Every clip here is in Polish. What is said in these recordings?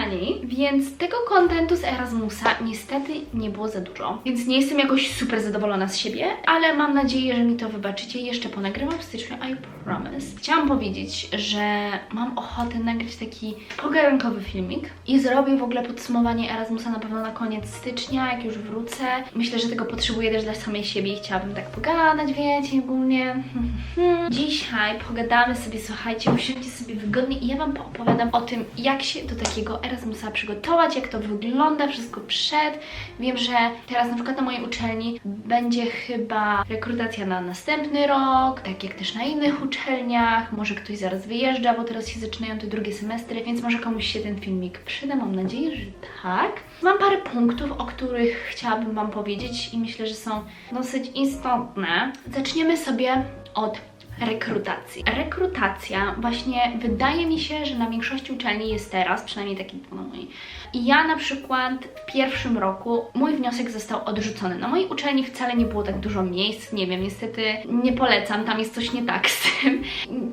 kochani, więc tego kontentu z Erasmusa niestety nie było za dużo, więc nie jestem jakoś super zadowolona z siebie, ale mam nadzieję, że mi to wybaczycie. Jeszcze ponagrywam w styczniu, I promise. Chciałam powiedzieć, że mam ochotę nagrać taki pogadankowy filmik i zrobię w ogóle podsumowanie Erasmusa na pewno na koniec stycznia, jak już wrócę. Myślę, że tego potrzebuję też dla samej siebie i chciałabym tak pogadać, wiecie, ogólnie. Dzisiaj pogadamy sobie, słuchajcie, usiądźcie sobie wygodnie i ja Wam opowiadam o tym, jak się do takiego Erasmusa przygotować, jak to wygląda, wszystko przed. Wiem, że teraz na przykład na mojej uczelni będzie chyba rekrutacja na następny rok, tak jak też na innych uczelniach. Może ktoś zaraz wyjeżdża, bo teraz się zaczynają te drugie semestry, więc może komuś się ten filmik przyda. Mam nadzieję, że tak. Mam parę punktów, o których chciałabym Wam powiedzieć i myślę, że są dosyć istotne. Zaczniemy sobie od rekrutacji. Rekrutacja właśnie wydaje mi się, że na większości uczelni jest teraz, przynajmniej taki na mojej. I ja na przykład w pierwszym roku mój wniosek został odrzucony. Na mojej uczelni wcale nie było tak dużo miejsc, nie wiem, niestety nie polecam, tam jest coś nie tak z tym.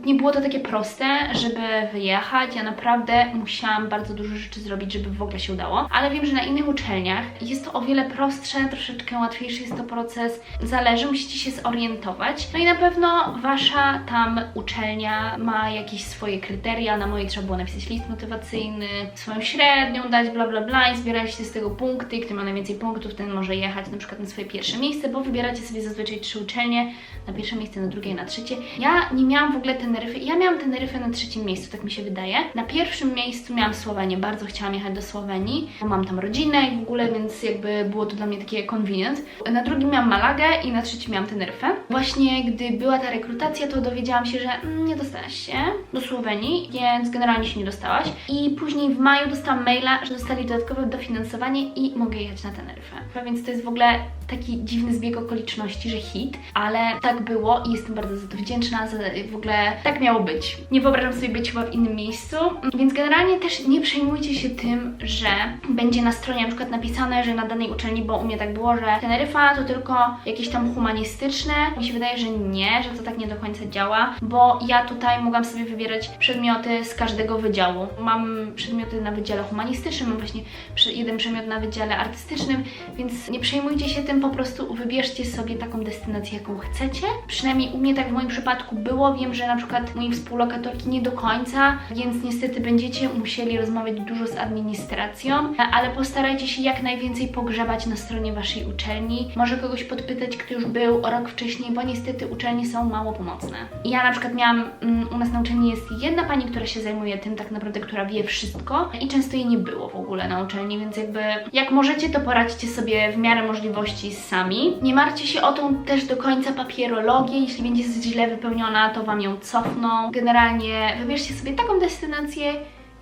Nie było to takie proste, żeby wyjechać. Ja naprawdę musiałam bardzo dużo rzeczy zrobić, żeby w ogóle się udało. Ale wiem, że na innych uczelniach jest to o wiele prostsze, troszeczkę łatwiejszy jest to proces. Zależy, musicie się zorientować. No i na pewno wasza tam uczelnia ma jakieś swoje kryteria. Na mojej trzeba było napisać list motywacyjny, swoją średnią dać, bla bla bla i zbieraliście z tego punkty kto ma najwięcej punktów, ten może jechać na przykład na swoje pierwsze miejsce, bo wybieracie sobie zazwyczaj trzy uczelnie, na pierwsze miejsce, na drugie i na trzecie. Ja nie miałam w ogóle Teneryfy, ja miałam Teneryfę na trzecim miejscu, tak mi się wydaje. Na pierwszym miejscu miałam Słowenię, bardzo chciałam jechać do Słowenii, bo mam tam rodzinę i w ogóle, więc jakby było to dla mnie takie convenient. Na drugim miałam Malagę i na trzecim miałam Teneryfę. Właśnie gdy była ta rekrutacja, to dowiedziałam się, że mm, nie dostałaś się do Słowenii, więc generalnie się nie dostałaś. I później w maju dostałam maila, że dostali dodatkowe dofinansowanie i mogę jechać na Teneryfę. Więc to jest w ogóle taki dziwny zbieg okoliczności, że hit, ale tak było i jestem bardzo za to wdzięczna, za w ogóle tak miało być. Nie wyobrażam sobie być chyba w innym miejscu, więc generalnie też nie przejmujcie się tym, że będzie na stronie na przykład napisane, że na danej uczelni, bo u mnie tak było, że Teneryfa to tylko jakieś tam humanistyczne. Mi się wydaje, że nie, że to tak nie do końca działa, bo ja tutaj mogłam sobie wybierać przedmioty z każdego wydziału. Mam przedmioty na wydziale humanistycznym, mam właśnie jeden przedmiot na wydziale artystycznym, więc nie przejmujcie się tym, po prostu wybierzcie sobie taką destynację, jaką chcecie. Przynajmniej u mnie tak w moim przypadku było. Wiem, że na przykład moi współlokatorki nie do końca, więc niestety będziecie musieli rozmawiać dużo z administracją, ale postarajcie się jak najwięcej pogrzebać na stronie waszej uczelni. Może kogoś podpytać, kto już był rok wcześniej, bo niestety uczelnie są mało pomocne. Ja na przykład miałam, mm, u nas na uczelni jest jedna pani, która się zajmuje tym tak naprawdę, która wie wszystko i często jej nie było w ogóle na uczelni, więc jakby jak możecie, to poradźcie sobie w miarę możliwości sami. Nie martwcie się o tą też do końca papierologię, jeśli będzie źle wypełniona, to Wam ją cofną. Generalnie wybierzcie sobie taką destynację,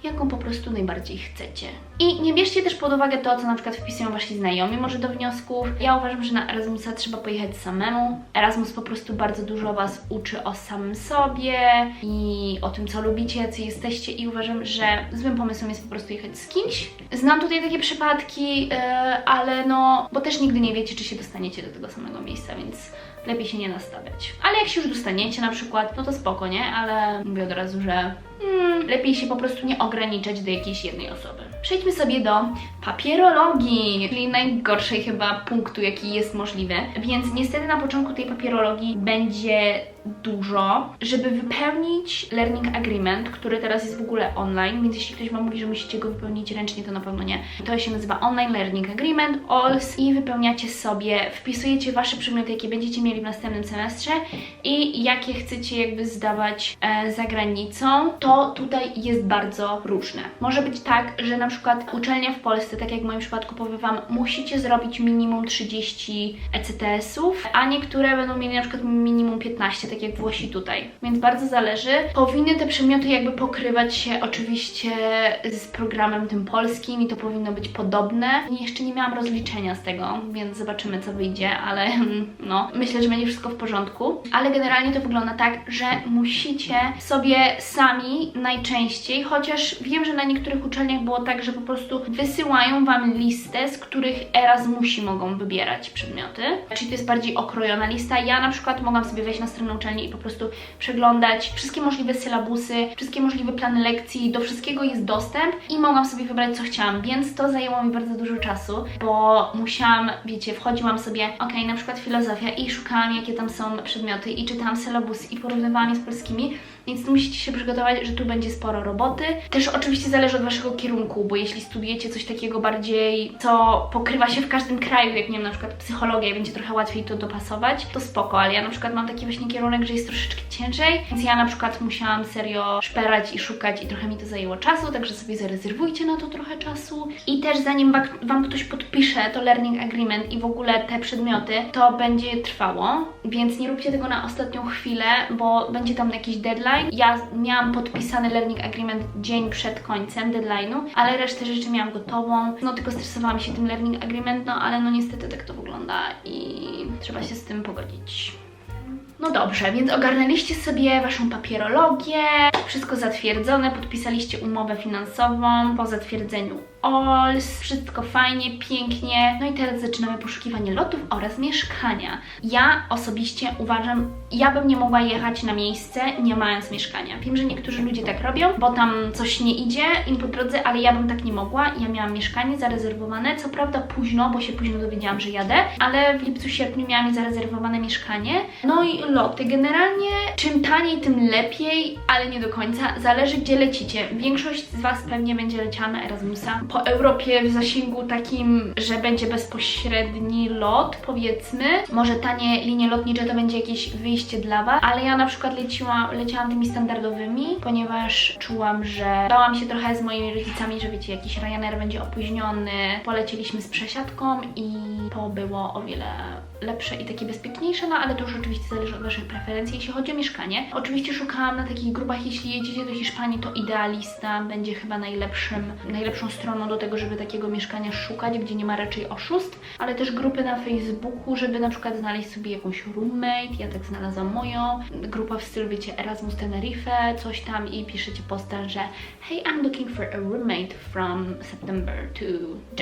jaką po prostu najbardziej chcecie. I nie bierzcie też pod uwagę to, co na przykład wpisują wasi znajomi może do wniosków. Ja uważam, że na Erasmusa trzeba pojechać samemu. Erasmus po prostu bardzo dużo was uczy o samym sobie i o tym, co lubicie, jacy jesteście i uważam, że złym pomysłem jest po prostu jechać z kimś. Znam tutaj takie przypadki, yy, ale no, bo też nigdy nie wiecie, czy się dostaniecie do tego samego miejsca, więc lepiej się nie nastawiać. Ale jak się już dostaniecie na przykład, no to spoko, nie? Ale mówię od razu, że mm, lepiej się po prostu nie ograniczać do jakiejś jednej osoby. Przejdźmy sobie do papierologii, czyli najgorszej chyba punktu, jaki jest możliwy. Więc niestety na początku tej papierologii będzie dużo, żeby wypełnić learning agreement, który teraz jest w ogóle online, więc jeśli ktoś Wam mówi, że musicie go wypełnić ręcznie, to na pewno nie. To się nazywa online learning agreement, OLS i wypełniacie sobie, wpisujecie Wasze przedmioty, jakie będziecie mieli w następnym semestrze i jakie chcecie jakby zdawać e, za granicą, to tutaj jest bardzo różne. Może być tak, że na przykład uczelnia w Polsce, tak jak w moim przypadku powiem Wam, musicie zrobić minimum 30 ECTS-ów, a niektóre będą mieli na przykład minimum 15, tak jak Włosi tutaj. Więc bardzo zależy. Powinny te przedmioty jakby pokrywać się oczywiście z programem tym polskim i to powinno być podobne. Jeszcze nie miałam rozliczenia z tego, więc zobaczymy co wyjdzie, ale no, myślę, że będzie wszystko w porządku. Ale generalnie to wygląda tak, że musicie sobie sami najczęściej, chociaż wiem, że na niektórych uczelniach było tak, że po prostu wysyłają Wam listę, z których Erasmusi mogą wybierać przedmioty. Czyli to jest bardziej okrojona lista. Ja na przykład mogłam sobie wejść na stronę uczelni i po prostu przeglądać wszystkie możliwe sylabusy, wszystkie możliwe plany lekcji, do wszystkiego jest dostęp i mogłam sobie wybrać co chciałam, więc to zajęło mi bardzo dużo czasu, bo musiałam, wiecie, wchodziłam sobie, ok, na przykład filozofia i szukałam jakie tam są przedmioty i czytałam sylabusy i porównywałam je z polskimi, więc musicie się przygotować, że tu będzie sporo roboty. Też oczywiście zależy od Waszego kierunku, bo jeśli studujecie coś takiego bardziej, co pokrywa się w każdym kraju, jak nie wiem, na przykład psychologia będzie trochę łatwiej to dopasować, to spoko, ale ja na przykład mam taki właśnie kierunek, że jest troszeczkę ciężej, więc ja na przykład musiałam serio szperać i szukać i trochę mi to zajęło czasu, także sobie zarezerwujcie na to trochę czasu. I też zanim wa- Wam ktoś podpisze to learning agreement i w ogóle te przedmioty, to będzie trwało, więc nie róbcie tego na ostatnią chwilę, bo będzie tam jakiś deadline. Ja miałam podpisany learning agreement dzień przed końcem deadline'u, ale resztę rzeczy miałam gotową. No tylko stresowałam się tym learning agreement, no ale no niestety tak to wygląda i trzeba się z tym pogodzić. No dobrze, więc ogarnęliście sobie Waszą papierologię, wszystko zatwierdzone, podpisaliście umowę finansową po zatwierdzeniu Wszystko fajnie, pięknie. No i teraz zaczynamy poszukiwanie lotów oraz mieszkania. Ja osobiście uważam, ja bym nie mogła jechać na miejsce nie mając mieszkania. Wiem, że niektórzy ludzie tak robią, bo tam coś nie idzie im po drodze, ale ja bym tak nie mogła. Ja miałam mieszkanie zarezerwowane, co prawda późno, bo się późno dowiedziałam, że jadę, ale w lipcu, sierpniu miałam zarezerwowane mieszkanie. No i loty. Generalnie czym taniej, tym lepiej, ale nie do końca. Zależy, gdzie lecicie. Większość z Was pewnie będzie leciała na Erasmusa. Po Europie w zasięgu takim, że będzie bezpośredni lot, powiedzmy. Może tanie linie lotnicze to będzie jakieś wyjście dla Was, ale ja na przykład leciłam, leciałam tymi standardowymi, ponieważ czułam, że dałam się trochę z moimi rodzicami, że wiecie, jakiś Ryanair będzie opóźniony. Polecieliśmy z przesiadką i to było o wiele lepsze i takie bezpieczniejsze, no ale to już oczywiście zależy od Waszych preferencji, jeśli chodzi o mieszkanie. Oczywiście szukałam na takich grupach, jeśli jedziecie do Hiszpanii, to Idealista będzie chyba najlepszym, najlepszą stroną do tego, żeby takiego mieszkania szukać, gdzie nie ma raczej oszustw, ale też grupy na Facebooku, żeby na przykład znaleźć sobie jakąś roommate, ja tak znalazłam moją, grupa w stylu, wiecie, Erasmus Tenerife, coś tam i piszecie posta, że hey, I'm looking for a roommate from September to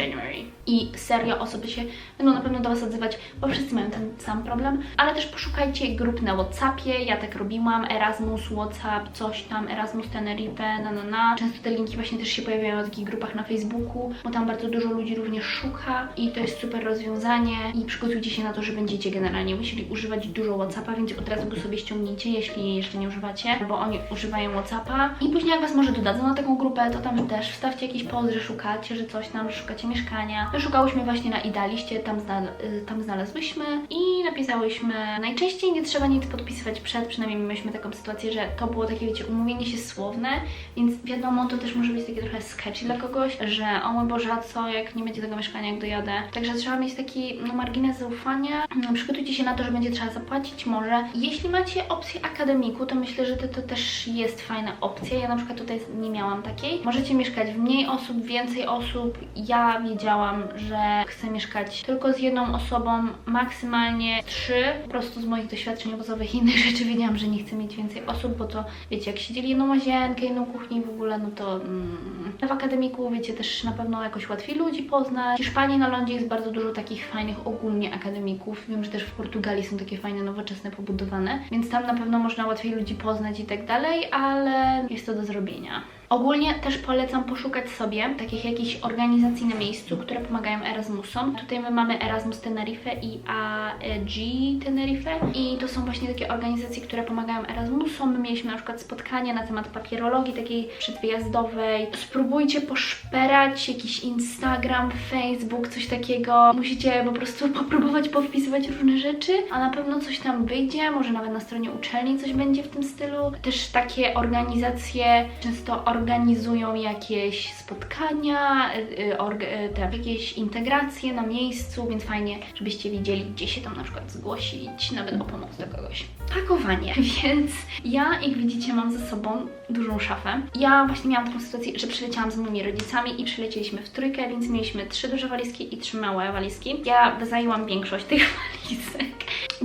January. I serio osoby się będą na pewno do Was odzywać, bo wszyscy mają ten sam problem, ale też poszukajcie grup na Whatsappie, ja tak robiłam, Erasmus, Whatsapp, coś tam, Erasmus Tenerife, na na na. Często te linki właśnie też się pojawiają na takich grupach na Facebooku, bo tam bardzo dużo ludzi również szuka i to jest super rozwiązanie i przygotujcie się na to, że będziecie generalnie musieli używać dużo Whatsappa, więc od razu go sobie ściągnijcie, jeśli jeszcze nie używacie, bo oni używają Whatsappa i później jak Was może dodadzą na taką grupę, to tam też wstawcie jakiś post, że szukacie, że coś tam, że szukacie mieszkania. My szukałyśmy właśnie na Idealiście, tam, zna, y, tam znalazłyśmy i napisałyśmy. Najczęściej nie trzeba nic podpisywać przed, przynajmniej mieliśmy taką sytuację, że to było takie, wiecie, umówienie się słowne, więc wiadomo, to też może być takie trochę sketchy dla kogoś, że o mój Boże, co, jak nie będzie tego mieszkania, jak dojadę. Także trzeba mieć taki no, margines zaufania. Mm, Przygotujcie się na to, że będzie trzeba zapłacić może. Jeśli macie opcję akademiku, to myślę, że to, to też jest fajna opcja. Ja na przykład tutaj nie miałam takiej. Możecie mieszkać w mniej osób, więcej osób. Ja wiedziałam, że chcę mieszkać tylko z jedną osobą, maksymalnie trzy. Po prostu z moich doświadczeń obozowych i innych rzeczy wiedziałam, że nie chcę mieć więcej osób, bo to wiecie, jak się dzieli jedną łazienkę, jedną kuchnię w ogóle, no to mm, w akademiku wiecie też na pewno jakoś łatwiej ludzi poznać. W Hiszpanii na lądzie jest bardzo dużo takich fajnych ogólnie akademików. Wiem, że też w Portugalii są takie fajne, nowoczesne, pobudowane, więc tam na pewno można łatwiej ludzi poznać i tak dalej, ale jest to do zrobienia. Ogólnie też polecam poszukać sobie takich jakichś organizacji na miejscu, które pomagają Erasmusom. Tutaj my mamy Erasmus Tenerife i AEG Tenerife i to są właśnie takie organizacje, które pomagają Erasmusom. My mieliśmy na przykład spotkanie na temat papierologii takiej przedwyjazdowej. Spróbujcie poszperać jakiś Instagram, Facebook, coś takiego. Musicie po prostu popróbować powpisywać różne rzeczy, a na pewno coś tam wyjdzie, może nawet na stronie uczelni coś będzie w tym stylu. Też takie organizacje często organizują jakieś spotkania, y, y, org, y, jakieś integracje na miejscu, więc fajnie, żebyście wiedzieli, gdzie się tam na przykład zgłosić, nawet o pomoc do kogoś. Pakowanie, więc ja, jak widzicie, mam ze sobą dużą szafę. Ja właśnie miałam taką sytuację, że przyleciałam z moimi rodzicami i przylecieliśmy w trójkę, więc mieliśmy trzy duże walizki i trzy małe walizki. Ja zajęłam większość tych walizek.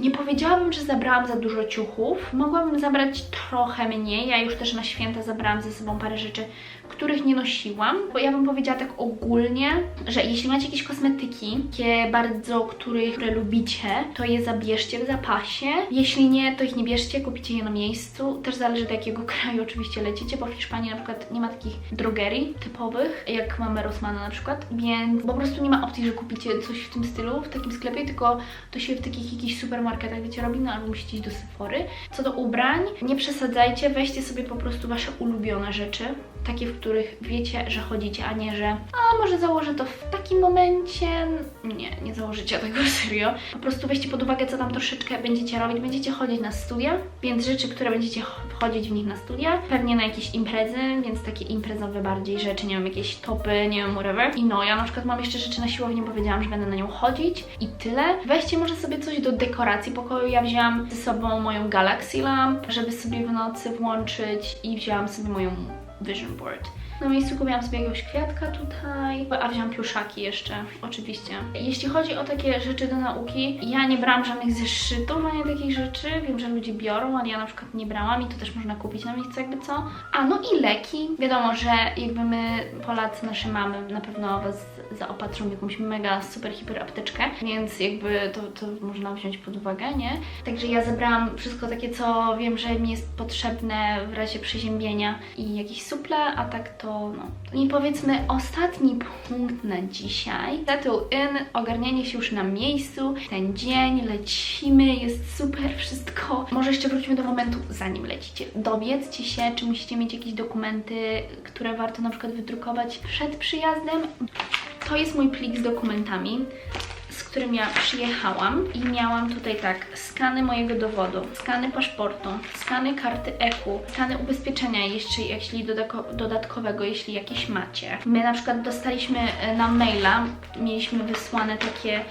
Nie powiedziałabym, że zabrałam za dużo ciuchów. Mogłabym zabrać trochę mniej. Ja już też na święta zabrałam ze sobą parę rzeczy, których nie nosiłam. Bo ja bym powiedziała tak ogólnie, że jeśli macie jakieś kosmetyki, takie bardzo, których, które lubicie, to je zabierzcie w zapasie. Jeśli nie, to ich nie bierzcie, kupicie je na miejscu. Też zależy do jakiego kraju oczywiście lecicie, bo w Hiszpanii na przykład nie ma takich drogerii typowych, jak mamy Rossmana na przykład, więc po prostu nie ma opcji, że kupicie coś w tym stylu, w takim sklepie, tylko to się w takich jakichś supermarketach, wiecie, robi, no albo musicie iść do Sephory. Co do ubrań, nie przesadzajcie, weźcie sobie po prostu wasze ulubione rzeczy, takie, w których wiecie, że chodzicie, a nie, że a może założę to w takim momencie. Nie, nie założycie tego serio. Po prostu weźcie pod uwagę, co tam troszeczkę będziecie robić. Będziecie chodzić na studia, więc rzeczy, które będziecie ch- chodzić w nich na studia, pewnie na jakieś imprezy, więc takie imprezowe bardziej rzeczy, nie wiem, jakieś topy, nie wiem, whatever. I no, ja na przykład mam jeszcze rzeczy na siłowni, powiedziałam, że będę na nią chodzić i tyle. Weźcie może sobie coś do dekoracji pokoju. Ja wzięłam ze sobą moją Galaxy Lamp, żeby sobie w nocy włączyć i wzięłam sobie moją vision board. Na miejscu kupiłam sobie jakiegoś kwiatka tutaj, a wziąłam piuszaki jeszcze, oczywiście. Jeśli chodzi o takie rzeczy do nauki, ja nie brałam żadnych zeszytów, ani takich rzeczy. Wiem, że ludzie biorą, ale ja na przykład nie brałam i to też można kupić na miejscu jakby co. A no i leki. Wiadomo, że jakby my, Polacy, nasze mamy na pewno Was zaopatrzą w jakąś mega super hiper apteczkę, więc jakby to, to można wziąć pod uwagę, nie? Także ja zebrałam wszystko takie, co wiem, że mi jest potrzebne w razie przeziębienia i jakieś suple, a tak to no. I powiedzmy ostatni punkt na dzisiaj. Settle in, ogarnianie się już na miejscu, ten dzień, lecimy, jest super wszystko. Może jeszcze wróćmy do momentu, zanim lecicie. Dowiedzcie się, czy musicie mieć jakieś dokumenty, które warto na przykład wydrukować przed przyjazdem. To jest mój plik z dokumentami z którym ja przyjechałam i miałam tutaj tak skany mojego dowodu, skany paszportu, skany karty EKU, skany ubezpieczenia jeszcze, jeśli dodatkowego, jeśli jakieś macie. My na przykład dostaliśmy e, na maila, mieliśmy wysłane takie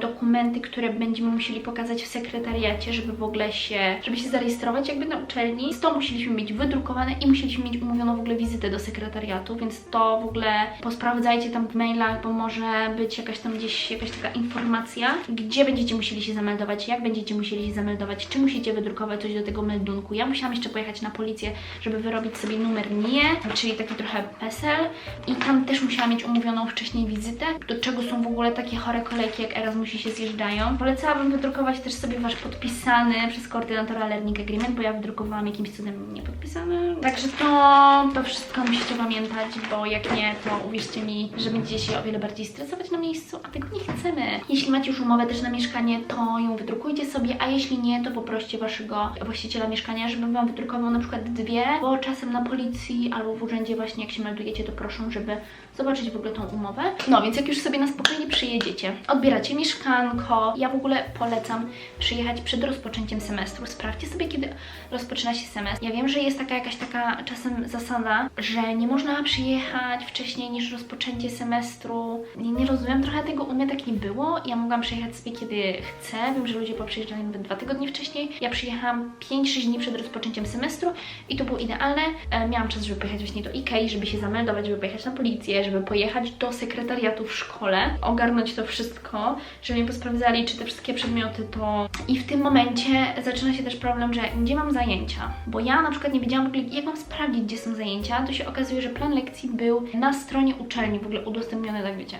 dokumenty, które będziemy musieli pokazać w sekretariacie, żeby w ogóle się, żeby się zarejestrować jakby na uczelni. To musieliśmy mieć wydrukowane i musieliśmy mieć umówioną w ogóle wizytę do sekretariatu, więc to w ogóle posprawdzajcie tam w mailach, bo może być jakaś tam gdzieś jakaś taka informacja, gdzie będziecie musieli się zameldować, jak będziecie musieli się zameldować, czy musicie wydrukować coś do tego meldunku. Ja musiałam jeszcze pojechać na policję, żeby wyrobić sobie numer NIE, czyli taki trochę PESEL i tam też musiałam mieć umówioną wcześniej wizytę, do czego są w ogóle takie chore kolejki jak Erasmusi się zjeżdżają. Polecałabym wydrukować też sobie Wasz podpisany przez koordynatora Learning Agreement, bo ja wydrukowałam jakimś cudem niepodpisany. Także to, to wszystko musicie pamiętać, bo jak nie, to uwierzcie mi, że będziecie się o wiele bardziej stresować na miejscu, a tego nie chcemy. Jeśli macie już umowę też na mieszkanie, to ją wydrukujcie sobie, a jeśli nie, to poproście Waszego właściciela mieszkania, żeby Wam wydrukował na przykład dwie, bo czasem na policji albo w urzędzie właśnie jak się meldujecie, to proszą, żeby zobaczyć w ogóle tą umowę. No więc jak już sobie na spokojnie przyjedziecie, odbieracie mieszkanko, ja w ogóle polecam przyjechać przed rozpoczęciem semestru. Sprawdźcie sobie, kiedy rozpoczyna się semestr. Ja wiem, że jest taka jakaś taka czasem zasada, że nie można przyjechać wcześniej niż rozpoczęcie semestru. Nie, nie rozumiem trochę tego, u mnie tak nie było. Ja mogłam przyjechać sobie kiedy chcę. Wiem, że ludzie poprzyjeżdżali nawet dwa tygodnie wcześniej. Ja przyjechałam 5-6 dni przed rozpoczęciem semestru i to było idealne. E, miałam czas, żeby pojechać właśnie do Ikei, żeby się zameldować, żeby pojechać na policję, żeby pojechać do sekretariatu w szkole, ogarnąć to wszystko, żeby mi posprawdzali, czy te wszystkie przedmioty to... I w tym momencie zaczyna się też problem, że gdzie mam zajęcia? Bo ja na przykład nie wiedziałam w ogóle, jak mam sprawdzić, gdzie są zajęcia. To się okazuje, że plan lekcji był na stronie uczelni, w ogóle udostępniony, tak wiecie.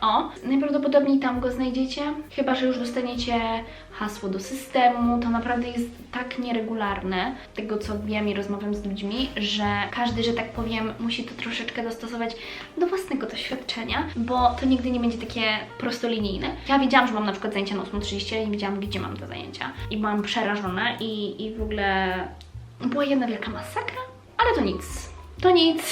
O, najprawdopodobniej tam go znajdziecie, chyba że już dostaniecie hasło do systemu. To naprawdę jest tak nieregularne, tego co wiem i rozmawiam z ludźmi, że każdy, że tak powiem, musi to troszeczkę dostosować do własnego doświadczenia, bo to nigdy nie będzie takie prostolinijne. Ja wiedziałam, że mam na przykład zajęcia na 8.30, ale nie wiedziałam, gdzie mam te zajęcia. I byłam przerażona i, i w ogóle była jedna wielka masakra, ale to nic. To nic.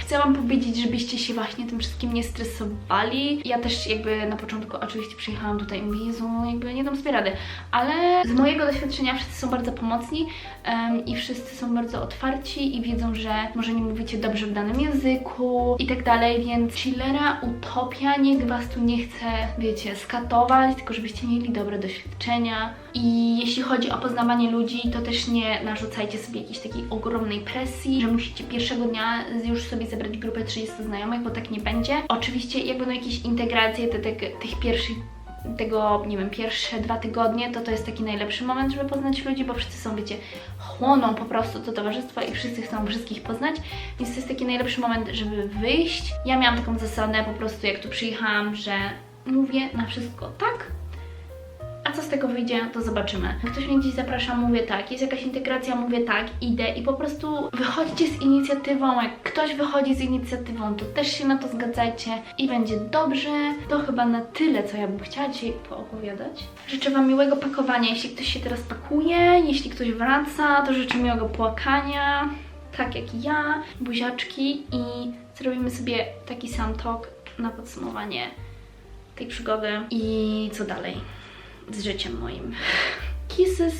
Chcę Wam powiedzieć, żebyście się właśnie tym wszystkim nie stresowali. Ja też jakby na początku oczywiście przyjechałam tutaj i mówię, Jezu, jakby nie dam sobie rady. Ale z mojego doświadczenia wszyscy są bardzo pomocni em, i wszyscy są bardzo otwarci i wiedzą, że może nie mówicie dobrze w danym języku i tak dalej, więc chillera, utopia, nikt Was tu nie chce, wiecie, skatować, tylko żebyście mieli dobre doświadczenia. I jeśli chodzi o poznawanie ludzi, to też nie narzucajcie sobie jakiejś takiej ogromnej presji, że musicie pierwszego dnia już sobie zebrać grupę 30 znajomych, bo tak nie będzie. Oczywiście jak będą jakieś integracje, to tak, tych pierwszych tego, nie wiem, pierwsze dwa tygodnie, to to jest taki najlepszy moment, żeby poznać ludzi, bo wszyscy są, wiecie, chłoną po prostu do towarzystwa i wszyscy chcą wszystkich poznać, więc to jest taki najlepszy moment, żeby wyjść. Ja miałam taką zasadę po prostu, jak tu przyjechałam, że mówię na wszystko tak, a co z tego wyjdzie, to zobaczymy. Ktoś mnie gdzieś zaprasza, mówię tak, jest jakaś integracja, mówię tak, idę i po prostu wychodźcie z inicjatywą. Jak ktoś wychodzi z inicjatywą, to też się na to zgadzajcie i będzie dobrze. To chyba na tyle, co ja bym chciała dzisiaj poopowiadać. Życzę Wam miłego pakowania, jeśli ktoś się teraz pakuje, jeśli ktoś wraca, to życzę miłego płakania, tak jak ja, buziaczki i zrobimy sobie taki sam talk na podsumowanie tej przygody i co dalej z życiem moim. Kisses!